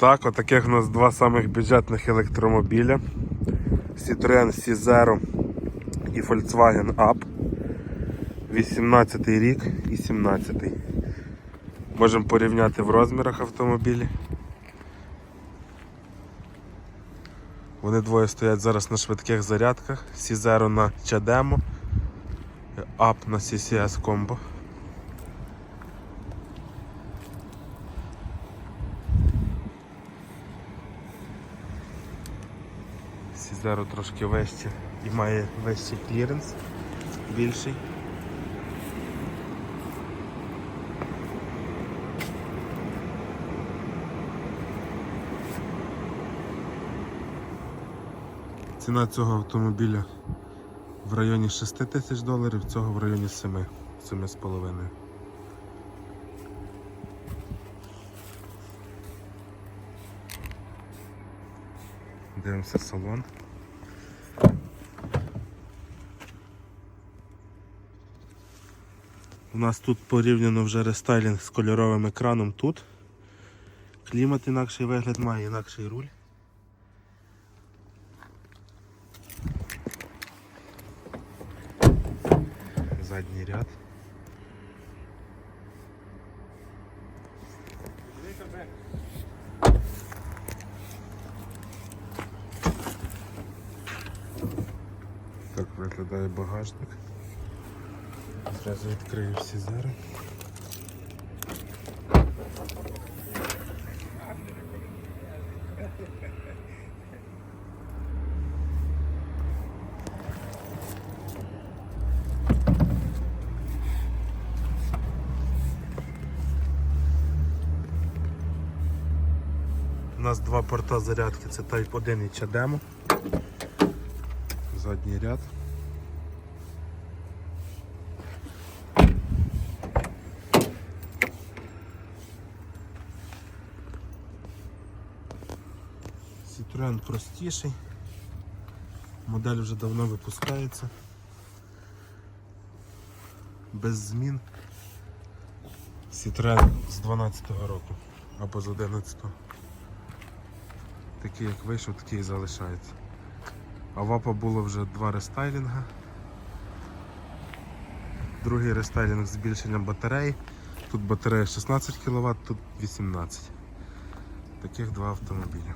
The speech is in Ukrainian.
так, отаких у нас два самих бюджетних електромобіля. Citroen C0 і Volkswagen Up. 18 рік і 17. Можемо порівняти в розмірах автомобілі. Вони двоє стоять зараз на швидких зарядках. C0 на чадемо, Up на CCS Combo. Сізеро трошки вище і має вищий кліренс більший. Ціна цього автомобіля в районі 6 тисяч доларів, цього в районі 7, 7,5. Дивимося салон. У нас тут порівняно вже рестайлінг з кольоровим екраном тут. Клімат інакший вигляд має, інакший руль. Задній ряд. Так виглядає багажник. Зразу відкрию всі зараз. У нас два порта зарядки, це Type 1 і CHAdeMO. Задній ряд. Citroen простіший. Модель вже давно випускається. Без змін. Citroen з 12-го року або з 11-го. Такий як вийшов, такий і залишається. А в АПА було вже два рестайлінга. Другий рестайлінг з збільшенням батареї. Тут батарея 16 кВт, тут 18. Таких два автомобіля.